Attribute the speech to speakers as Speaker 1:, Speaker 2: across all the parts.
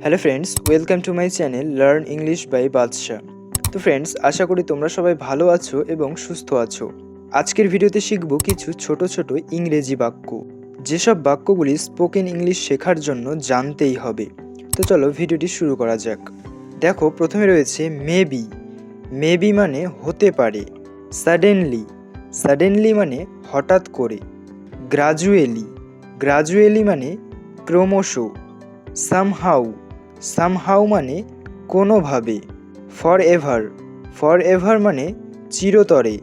Speaker 1: Hello friends welcome to my channel learn English by Badshah তো friends আশা করি তোমরা সবাই ভালো আছো এবং সুস্থ আছো। আজকের ভিডিওতে শিখব কিছু ছোট ছোট ইংরেজি বাক্য। যেসব বাক্যগুলি স্পোকেন ইংলিশ শেখার জন্য জানতেই হবে। তো চলো ভিডিওটি শুরু করা যাক। দেখো, প্রথমে রয়েছে মেবি মেবি মানে হতে পারে। সাডেনলি সাডেনলি মানে হঠাৎ করে। গ্রাজুয়েলি গ্রাজুয়েলি মানে ক্রমশ। সামহাউ সামহাউ মানে কোনোভাবে ফর এভার ফর এভার মানে চিরতরে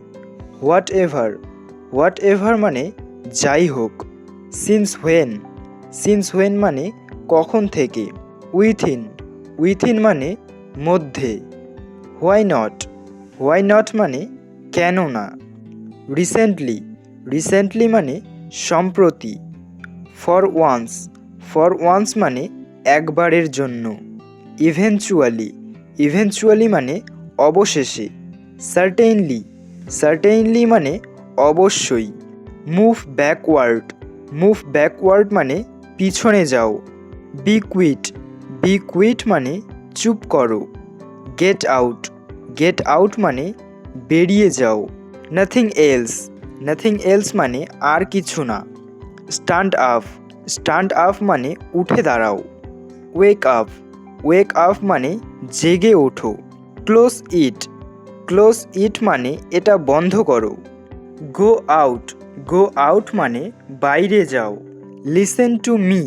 Speaker 1: হোয়াট এভার হোয়াট এভার মানে যাই হোক সিন্স হোয়েন সিন্স হোয়েন মানে কখন থেকে উইথিন উইথিন মানে মধ্যে হোয়াই নট হোয়াই নট মানে কেন না রিসেন্টলি রিসেন্টলি মানে সম্প্রতি ফর ওয়ান্স ফর ওয়ান্স মানে একবারের জন্য। ইভেনচুয়ালি ইভেনচুয়ালি মানে অবশেষে। সার্টেইনলি সার্টেইনলি মানে অবশ্যই। মুভ ব্যাকওয়ার্ড মুভ ব্যাকওয়ার্ড মানে পিছনে যাও। বি কুইট বি কুইট মানে চুপ করো। গেট আউট গেট আউট মানে বেরিয়ে যাও। নাথিং এলস নাথিং এলস মানে আর কিছু না। স্ট্যান্ড আপ স্ট্যান্ড আপ মানে উঠে দাঁড়াও। ওয়েক আপ ওয়েক আপ মানে জেগে ওঠো। ক্লোজ ইট ক্লোজ ইট মানে এটা বন্ধ করো। গো আউট গো আউট মানে বাইরে যাও। Listen to me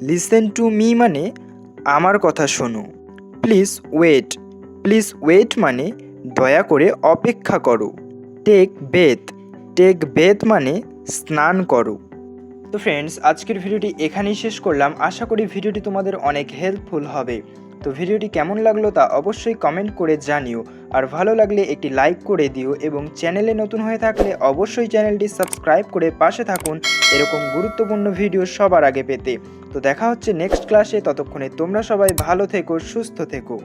Speaker 1: listen to me মানে আমার কথা শোনো। প্লিজ ওয়েট প্লিজ ওয়েট মানে দয়া করে অপেক্ষা করো। টেক বেথ টেক বেথ মানে স্নান করো। তো ফ্রেন্ডস আজকের ভিডিওটি এখানেই শেষ করলাম। আশা করি ভিডিওটি তোমাদের অনেক হেল্পফুল হবে। তো ভিডিওটি কেমন লাগল তা অবশ্যই কমেন্ট করে জানিও। আর ভালো লাগলে একটি লাইক করে দিও এবং চ্যানেলে নতুন হয়ে থাকলে অবশ্যই চ্যানেলটি সাবস্ক্রাইব করে পাশে থাকুন। এরকম গুরুত্বপূর্ণ ভিডিও সবার আগে পেতে। তো দেখা হচ্ছে নেক্সট ক্লাসে ততক্ষণে তোমরা সবাই ভালো থেকো, সুস্থ থেকো।